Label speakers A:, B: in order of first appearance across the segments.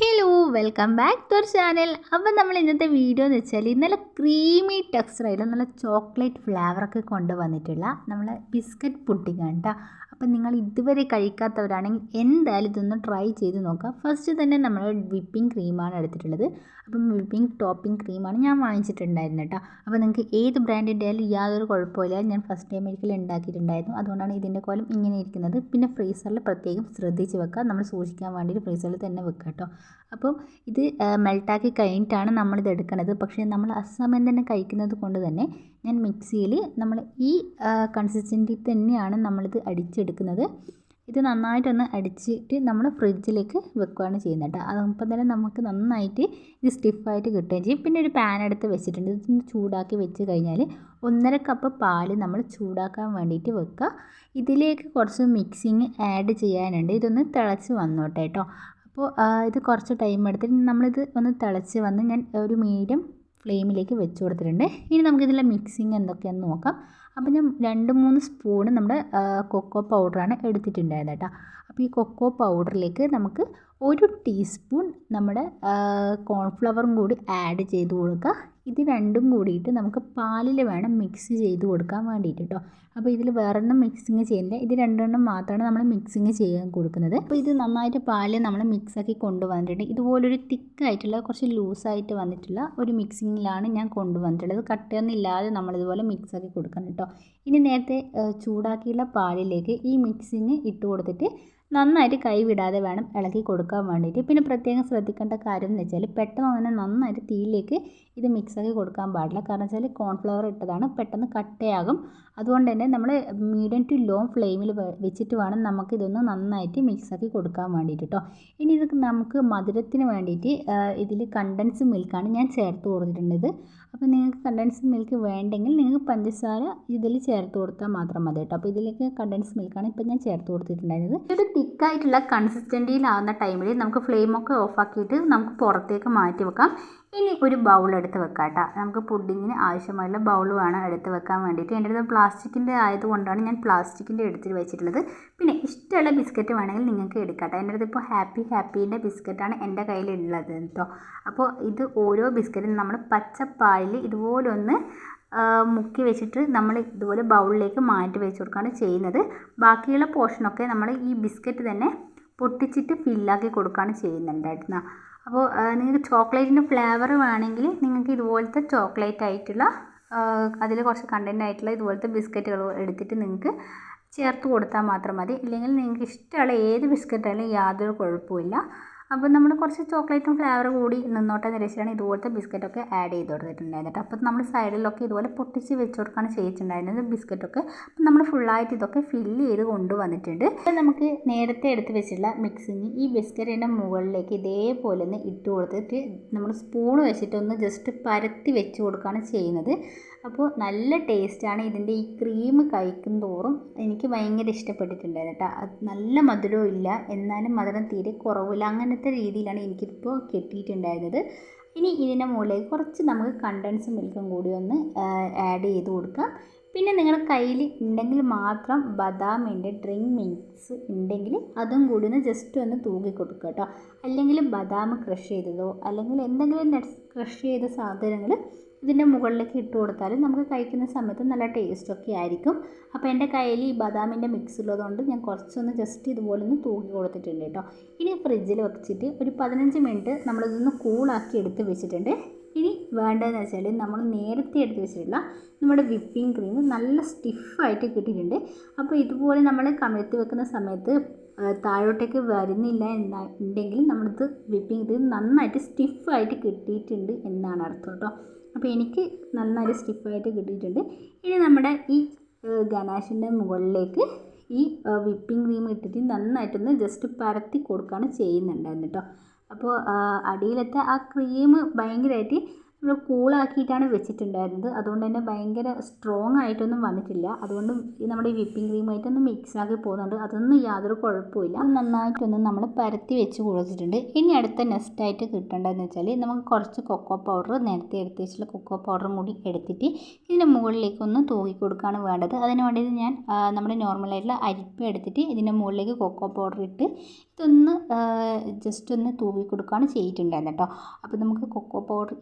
A: Hello welcome back to our channel അപ്പം നമ്മൾ ഇന്നത്തെ വീഡിയോ എന്ന് വെച്ചാൽ ഇന്നലെ ക്രീമി ടെക്സ്ചറായിട്ട് നല്ല ചോക്ലേറ്റ് ഫ്ലേവറൊക്കെ കൊണ്ടുവന്നിട്ടുള്ള നമ്മളെ ബിസ്ക്കറ്റ് കേട്ടോ അപ്പം നിങ്ങൾ ഇതുവരെ കഴിക്കാത്തവരാണെങ്കിൽ എന്തായാലും ഇതൊന്ന് ട്രൈ ചെയ്ത് നോക്കാം ഫസ്റ്റ് തന്നെ നമ്മൾ വിപ്പിംഗ് ക്രീമാണ് എടുത്തിട്ടുള്ളത്. അപ്പം വിപ്പിംഗ് ടോപ്പിംഗ് ക്രീമാണ് ഞാൻ വാങ്ങിച്ചിട്ടുണ്ടായിരുന്നത് കേട്ടോ. അപ്പോൾ നിങ്ങൾക്ക് ഏത് ബ്രാൻഡിന്റെ ആയാലും യാതൊരു കുഴപ്പമില്ല ഞാൻ ഫസ്റ്റ് ടൈം ഒരിക്കലും ഉണ്ടാക്കിയിട്ടുണ്ടായിരുന്നു. അതുകൊണ്ടാണ് ഇതിന്റെ കോലം ഇങ്ങനെ ഇരിക്കുന്നത്. പിന്നെ ഫ്രീസറിൽ പ്രത്യേകം ശ്രദ്ധിച്ച് വെക്കുക. നമ്മൾ സൂക്ഷിക്കാൻ വേണ്ടിയിട്ട് ഫ്രീസറിൽ തന്നെ വെക്കുക കേട്ടോ. അപ്പം ഇത് മെൽട്ടാക്കി കഴിഞ്ഞിട്ടാണ് നമ്മളിത് എടുക്കുന്നത്. പക്ഷേ നമ്മൾ അസമയം തന്നെ കഴിക്കുന്നത് കൊണ്ട് തന്നെ ഞാൻ മിക്സിയിൽ നമ്മൾ ഈ കൺസിസ്റ്റൻസി തന്നെയാണ് നമ്മളിത് അടിച്ചെടുക്കുന്നത്. ഇത് നന്നായിട്ടൊന്ന് അടിച്ചിട്ട് നമ്മൾ ഫ്രിഡ്ജിലേക്ക് വെക്കുകയാണ് ചെയ്യുന്നത് കേട്ടോ. അതപ്പം തന്നെ നമുക്ക് നന്നായിട്ട് ഇത് സ്റ്റിഫായിട്ട് കിട്ടുകയും ചെയ്യും. പിന്നെ ഒരു പാൻ എടുത്ത് വെച്ചിട്ടുണ്ട്. ഇതൊന്ന് ചൂടാക്കി വെച്ച് കഴിഞ്ഞാൽ ഒന്നര കപ്പ് പാൽ നമ്മൾ ചൂടാക്കാൻ വേണ്ടിയിട്ട് വെക്കുക. ഇതിലേക്ക് കുറച്ച് മിക്സിങ് ആഡ് ചെയ്യാനുണ്ട്. ഇതൊന്ന് തിളച്ച് വന്നോട്ടെ കേട്ടോ. അപ്പോൾ ഇത് കുറച്ച് ടൈം എടുത്തിട്ട് നമ്മളിത് ഒന്ന് തിളച്ച് വന്ന് ഞാൻ ഒരു മീഡിയം ഫ്ലെയിമിലേക്ക് വെച്ച് കൊടുത്തിട്ടുണ്ട്. ഇനി നമുക്കിതിലെ മിക്സിങ് എന്തൊക്കെയാണെന്ന് നോക്കാം. അപ്പോൾ ഞാൻ രണ്ട് മൂന്ന് സ്പൂണ് നമ്മുടെ കൊക്കോ പൗഡറാണ് എടുത്തിട്ടുണ്ടായിരുന്നത് കേട്ടോ. അപ്പോൾ ഈ കൊക്കോ പൗഡറിലേക്ക് നമുക്ക് ഒരു ടീസ്പൂൺ നമ്മുടെ കോൺഫ്ലവറും കൂടി ആഡ് ചെയ്ത് കൊടുക്കുക. ഇത് രണ്ടും കൂടിയിട്ട് നമുക്ക് പാലിൽ വേണം മിക്സ് ചെയ്ത് കൊടുക്കാൻ വേണ്ടിയിട്ട് കേട്ടോ അപ്പോൾ ഇതിൽ വേറെണ്ണം മിക്സിങ് ചെയ്യുന്നില്ല ഇത് രണ്ടെണ്ണം മാത്രമാണ് നമ്മൾ മിക്സിങ് ചെയ്യാൻ കൊടുക്കുന്നത്. അപ്പോൾ ഇത് നന്നായിട്ട് പാലിൽ നമ്മൾ മിക്സാക്കി കൊണ്ടുവന്നിട്ടുണ്ട്. ഇതുപോലൊരു തിക്കായിട്ടുള്ള കുറച്ച് ലൂസായിട്ട് വന്നിട്ടുള്ള ഒരു മിക്സിങ്ങിലാണ് ഞാൻ കൊണ്ടുവന്നിട്ടുള്ളത്. കട്ടയൊന്നും ഇല്ലാതെ നമ്മളിതുപോലെ മിക്സാക്കി കൊടുക്കണം കേട്ടോ ഇനി നേരത്തെ ചൂടാക്കിയുള്ള പാലിലേക്ക് ഈ മിക്സിങ് ഇട്ട് കൊടുത്തിട്ട് നന്നായിട്ട് കൈവിടാതെ വേണം ഇളക്കി കൊടുക്കാൻ വേണ്ടിയിട്ട്. പിന്നെ പ്രത്യേകം ശ്രദ്ധിക്കേണ്ട കാര്യം എന്ന് വെച്ചാൽ പെട്ടെന്ന് അങ്ങനെ നന്നായിട്ട് തീയിലേക്ക് ഇത് മിക്സാക്കി കൊടുക്കാൻ പാടില്ല. കാരണം വെച്ചാൽ കോൺഫ്ലവർ ഇട്ടതാണ് പെട്ടെന്ന് കട്ടയാകും. അതുകൊണ്ട് തന്നെ നമ്മൾ മീഡിയം ടു ലോ ഫ്ലെയിമിൽ വെച്ചിട്ട് വേണം നമുക്ക് ഇതൊന്ന് നന്നായിട്ട് മിക്സാക്കി കൊടുക്കാൻ വേണ്ടിയിട്ട് കേട്ടോ ഇനി ഇത് നമുക്ക് മധുരത്തിന് വേണ്ടിയിട്ട് ഇതിൽ കണ്ടൻസ് മിൽക്കാണ് ഞാൻ ചേർത്ത് കൊടുത്തിട്ടുള്ളത്. അപ്പോൾ നിങ്ങൾക്ക് കണ്ടൻസ് മിൽക്ക് വേണ്ടെങ്കിൽ നിങ്ങൾക്ക് പഞ്ചസാര ഇതിൽ ചേർത്ത് കൊടുത്താൽ മാത്രം മതി കേട്ടോ അപ്പോൾ ഇതിലേക്ക് കണ്ടൻസ് മിൽക്കാണ് ഇപ്പോൾ ഞാൻ ചേർത്ത് കൊടുത്തിട്ടുണ്ടായിരുന്നത്. ഒരു തിക്കായിട്ടുള്ള കൺസിസ്റ്റന്റിയിലാവുന്ന ടൈമിൽ നമുക്ക് ഫ്ലെയിമൊക്കെ ഓഫാക്കിയിട്ട് നമുക്ക് പുറത്തേക്ക് മാറ്റി വെക്കാം. ഇനി ഒരു ബൗൾ എടുത്ത് വെക്കാം കേട്ടോ നമുക്ക് പുഡിങ്ങിന് ആവശ്യമായുള്ള ബൗൾ വേണം എടുത്ത് വെക്കാൻ വേണ്ടിയിട്ട്. എന്റെ അടുത്ത് പ്ലാസ്റ്റിക്കിന്റെ ആയതുകൊണ്ടാണ് ഞാൻ പ്ലാസ്റ്റിക്കിന്റെ എടുത്ത് വെച്ചിട്ടുള്ളത്. പിന്നെ ഇഷ്ടമുള്ള ബിസ്ക്കറ്റ് വേണമെങ്കിൽ നിങ്ങൾക്ക് എടുക്കാം. കേട്ടോ എന്റെ അടുത്ത് ഇപ്പോൾ ഹാപ്പി ഹാപ്പീന്റെ ബിസ്ക്കറ്റാണ് എന്റെ കയ്യിലുള്ളത് കേട്ടോ. അപ്പോൾ ഇത് ഓരോ ബിസ്ക്കറ്റും നമ്മൾ പച്ചപ്പാലിൽ ഇതുപോലൊന്ന് മുക്കി വെച്ചിട്ട് നമ്മൾ ഇതുപോലെ ബൗളിലേക്ക് മാറ്റി വെച്ച് കൊടുക്കുകയാണ് ചെയ്യുന്നത്. ബാക്കിയുള്ള പോർഷനൊക്കെ നമ്മൾ ഈ ബിസ്ക്കറ്റ് തന്നെ പൊട്ടിച്ചിട്ട് ഫില്ലാക്കി കൊടുക്കുകയാണ് ചെയ്യുന്നുണ്ടായിരുന്ന അപ്പോൾ നിങ്ങൾക്ക് ചോക്ലേറ്റിന്റെ ഫ്ലേവർ വേണമെങ്കിൽ നിങ്ങൾക്ക് ഇതുപോലത്തെ ചോക്ലേറ്റ് ആയിട്ടുള്ള അതിൽ കുറച്ച് കണ്ടന്റ് ആയിട്ടുള്ള ഇതുപോലത്തെ ബിസ്ക്കറ്റുകൾ എടുത്തിട്ട് നിങ്ങൾക്ക് ചേർത്ത് കൊടുത്താൽ മാത്രം മതി. ഇല്ലെങ്കിൽ നിങ്ങൾക്ക് ഇഷ്ടമുള്ള ഏത് ബിസ്ക്കറ്റായാലും യാതൊരു കുഴപ്പമില്ല അപ്പോൾ നമ്മൾ കുറച്ച് ചോക്ലേറ്റും ഫ്ലേവർ കൂടി നിന്നോട്ടെ നിരച്ചിട്ടാണ് ഇതുപോലത്തെ ബിസ്ക്കറ്റൊക്കെ ആഡ് ചെയ്ത് കൊടുത്തിട്ടുണ്ടായിരുന്നത് അപ്പോൾ നമ്മൾ സൈഡിലൊക്കെ ഇതുപോലെ പൊട്ടിച്ച് വെച്ച് കൊടുക്കാൻ ചെയ്തിട്ടുണ്ടായിരുന്നത് ബിസ്ക്കറ്റൊക്കെ അപ്പോൾ നമ്മൾ ഫുള്ളായിട്ട് ഇതൊക്കെ ഫില്ല് ചെയ്ത് കൊണ്ടുവന്നിട്ടുണ്ട്. അപ്പോൾ നമുക്ക് നേരത്തെ എടുത്ത് വെച്ചിട്ടുള്ള മിക്സിങ് ഈ ബിസ്ക്കറ്റിന്റെ മുകളിലേക്ക് ഇതേപോലെ ഒന്ന് ഇട്ട് കൊടുത്തിട്ട് നമ്മൾ സ്പൂൺ വെച്ചിട്ടൊന്ന് ജസ്റ്റ് പരത്തി വെച്ച് കൊടുക്കുകയാണ് ചെയ്യുന്നത്. അപ്പോൾ നല്ല ടേസ്റ്റാണ് ഇതിന്റെ ഈ ക്രീം കഴിക്കും തോറും എനിക്ക് ഭയങ്കര ഇഷ്ടപ്പെട്ടിട്ടുണ്ടായിരുന്നു കേട്ടോ. നല്ല മധുരവും ഇല്ല. എന്നാലും മധുരം തീരെ കുറവില്ല. അങ്ങനത്തെ രീതിയിലാണ് എനിക്കിപ്പോൾ കിട്ടിയിട്ടുണ്ടായിരുന്നത്. ഇനി ഇതിന്റെ മുകളിലേക്ക് കുറച്ച് നമുക്ക് കണ്ടൻസ് മിൽക്കും കൂടി ഒന്ന് ആഡ് ചെയ്ത് കൊടുക്കാം. പിന്നെ നിങ്ങളുടെ കയ്യിൽ ഉണ്ടെങ്കിൽ മാത്രം ബദാമിന്റെ ഡ്രിങ്ക് മിക്സ് ഉണ്ടെങ്കിൽ അതും കൂടി ഒന്ന് ജസ്റ്റ് ഒന്ന് തൂകി കൊടുക്കുക കേട്ടോ. അല്ലെങ്കിൽ ബദാം ക്രഷ് ചെയ്തതോ അല്ലെങ്കിൽ എന്തെങ്കിലും നട്ട്സ് ക്രഷ് ചെയ്ത സാധനങ്ങൾ ഇതിന്റെ മുകളിലേക്ക് ഇട്ട് കൊടുത്താൽ നമുക്ക് കഴിക്കുന്ന സമയത്ത് നല്ല ടേസ്റ്റൊക്കെ ആയിരിക്കും. അപ്പോൾ എന്റെ കയ്യിൽ ഈ ബദാമിന്റെ മിക്സ് ഉള്ളതുകൊണ്ട് ഞാൻ കുറച്ചൊന്ന് ജസ്റ്റ് ഇതുപോലെ ഒന്ന് തൂക്കി കൊടുത്തിട്ടുണ്ട് കേട്ടോ. ഇനി ഫ്രിഡ്ജിൽ വെച്ചിട്ട് ഒരു പതിനഞ്ച് മിനിറ്റ് നമ്മളിതൊന്ന് കൂളാക്കി എടുത്ത് വെച്ചിട്ടുണ്ട്. ഇനി വേണ്ടതെന്ന് വെച്ചാൽ നമ്മൾ നേരത്തെ എടുത്ത് വെച്ചിട്ടുള്ള നമ്മുടെ വിപ്പിംഗ് ക്രീം നല്ല സ്റ്റിഫായിട്ട് കിട്ടിയിട്ടുണ്ട്. അപ്പോൾ ഇതുപോലെ നമ്മൾ കമഴ്ത്തി വെക്കുന്ന സമയത്ത് താഴോട്ടേക്ക് വരുന്നില്ല എന്നാ ഉണ്ടെങ്കിൽ നമ്മളിത് വിപ്പിംഗ് ക്രീം നന്നായിട്ട് സ്റ്റിഫായിട്ട് കിട്ടിയിട്ടുണ്ട് എന്നാണ് അർത്ഥം കേട്ടോ അപ്പോൾ എനിക്ക് നന്നായിട്ട് സ്റ്റിഫായിട്ട് കിട്ടിയിട്ടുണ്ട്. ഇനി നമ്മുടെ ഈ ഗനാഷിന്റെ മുകളിലേക്ക് ഈ വിപ്പിംഗ് ക്രീം ഇട്ടിട്ട് നന്നായിട്ടൊന്ന് ജസ്റ്റ് പരത്തി കൊടുക്കുകയാണ് ചെയ്യുന്നുണ്ടായിരുന്നു കേട്ടോ അപ്പോൾ അടിയിലത്തെ ആ ക്രീം ഭയങ്കരമായിട്ട് നമ്മൾ കൂളാക്കിയിട്ടാണ് വെച്ചിട്ടുണ്ടായിരുന്നത്. അതുകൊണ്ട് തന്നെ ഭയങ്കര സ്ട്രോങ് ആയിട്ടൊന്നും വന്നിട്ടില്ല. അതുകൊണ്ട് നമ്മുടെ വിപ്പിംഗ് ക്രീമായിട്ടൊന്ന് മിക്സ് ആക്കി പോകുന്നുണ്ട്. അതൊന്നും യാതൊരു കുഴപ്പമില്ല നന്നായിട്ടൊന്ന് നമ്മൾ പരത്തി വെച്ച് കൊടുത്തിട്ടുണ്ട്. ഇനി അടുത്ത നെക്സ്റ്റായിട്ട് കിട്ടേണ്ടതെന്ന് വെച്ചാൽ നമുക്ക് കുറച്ച് കൊക്കോ പൗഡർ നേരത്തെ എടുത്ത് വെച്ചിട്ടുള്ള കൊക്കോ പൗഡറും കൂടി എടുത്തിട്ട് ഇതിന്റെ മുകളിലേക്ക് ഒന്ന് തൂക്കി കൊടുക്കുകയാണ് വേണ്ടത്. അതിന് വേണ്ടിയിട്ട് ഞാൻ നമ്മുടെ നോർമലായിട്ടുള്ള അരിപ്പ എടുത്തിട്ട് ഇതിന്റെ മുകളിലേക്ക് കൊക്കോ പൗഡർ ഇട്ട് ഇതൊന്ന് ജസ്റ്റ് ഒന്ന് തൂവി കൊടുക്കുകയാണ് ചെയ്തിട്ടുണ്ടായിരുന്നത് കേട്ടോ. അപ്പോൾ നമുക്ക് കൊക്കോ പൗഡർ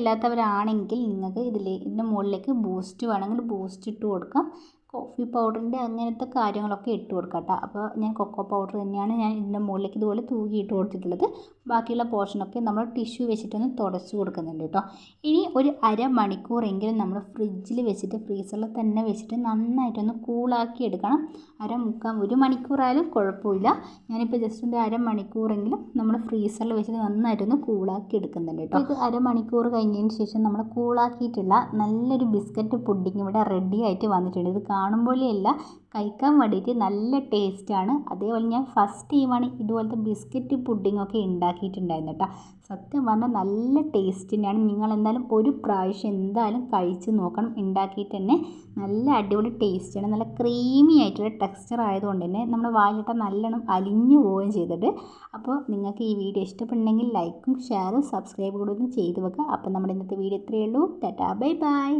A: ഇഷ്ടമില്ലാത്തവരാണെങ്കിൽ നിങ്ങൾക്ക് ഇതിൽ ഇതിന്റെ മുകളിലേക്ക് ബൂസ്റ്റ് വേണമെങ്കിൽ ബൂസ്റ്റ് ഇട്ട് കൊടുക്കാം. കോഫി പൗഡറിന്റെ അങ്ങനത്തെ കാര്യങ്ങളൊക്കെ ഇട്ട് കൊടുക്കാം കേട്ടോ അപ്പോൾ ഞാൻ കൊക്കോ പൗഡർ തന്നെയാണ് ഞാൻ ഇതിന്റെ മുകളിലേക്ക് ഇതുപോലെ തൂകി ഇട്ട് കൊടുത്തിട്ടുള്ളത്. ബാക്കിയുള്ള പോർഷനൊക്കെ നമ്മൾ ടിഷ്യൂ വെച്ചിട്ടൊന്ന് തുടച്ച് കൊടുക്കുന്നുണ്ട് കേട്ടോ. ഇനി ഒരു അരമണിക്കൂറെങ്കിലും നമ്മൾ ഫ്രിഡ്ജിൽ വെച്ചിട്ട് ഫ്രീസറിൽ തന്നെ വെച്ചിട്ട് നന്നായിട്ടൊന്ന് കൂളാക്കി എടുക്കണം. അര മുക്കാൽ ഒരു മണിക്കൂറായാലും കുഴപ്പമില്ല. ഞാനിപ്പോൾ ജസ്റ്റ് ഒരു അരമണിക്കൂറെങ്കിലും നമ്മൾ ഫ്രീസറിൽ വെച്ചിട്ട് നന്നായിട്ടൊന്ന് കൂളാക്കി എടുക്കുന്നുണ്ട് കേട്ടോ. ഇത് അരമണിക്കൂർ കഴിഞ്ഞതിന് ശേഷം നമ്മൾ കൂളാക്കിയിട്ടുള്ള നല്ലൊരു ബിസ്ക്കറ്റ് പുഡിങ് ഇവിടെ റെഡി ആയിട്ട് വന്നിട്ടുണ്ട്. ഇത് കാണുമ്പോഴേയല്ല കഴിക്കാൻ വേണ്ടിയിട്ട് നല്ല ടേസ്റ്റാണ് അതേപോലെ ഞാൻ ഫസ്റ്റ് ടൈമാണ് ഇതുപോലത്തെ ബിസ്ക്കറ്റ് പുഡിങ്ങൊക്കെ ഉണ്ടാക്കിയിട്ടുണ്ടായിരുന്നു കേട്ടോ. സത്യം പറഞ്ഞാൽ നല്ല ടേസ്റ്റ് തന്നെയാണ്. നിങ്ങൾ എന്തായാലും ഒരു പ്രാവശ്യം എന്തായാലും കഴിച്ച് നോക്കണം. ഉണ്ടാക്കിയിട്ട് തന്നെ നല്ല അടിപൊളി ടേസ്റ്റാണ് നല്ല ക്രീമി ആയിട്ടുള്ള ടെക്സ്ചർ ആയതുകൊണ്ട് തന്നെ നമ്മുടെ വായിലിട്ട നല്ലോണം അലിഞ്ഞു പോവുകയും ചെയ്തിട്ട്. അപ്പോൾ നിങ്ങൾക്ക് ഈ വീഡിയോ ഇഷ്ടപ്പെട്ടുണ്ടെങ്കിൽ ലൈക്കും ഷെയറും സബ്സ്ക്രൈബ് കൂടെ ഒന്ന് ചെയ്ത് വെക്കുക. അപ്പോൾ നമ്മുടെ ഇന്നത്തെ വീഡിയോ ഇത്രയേ ഉള്ളൂ. Tata bye bye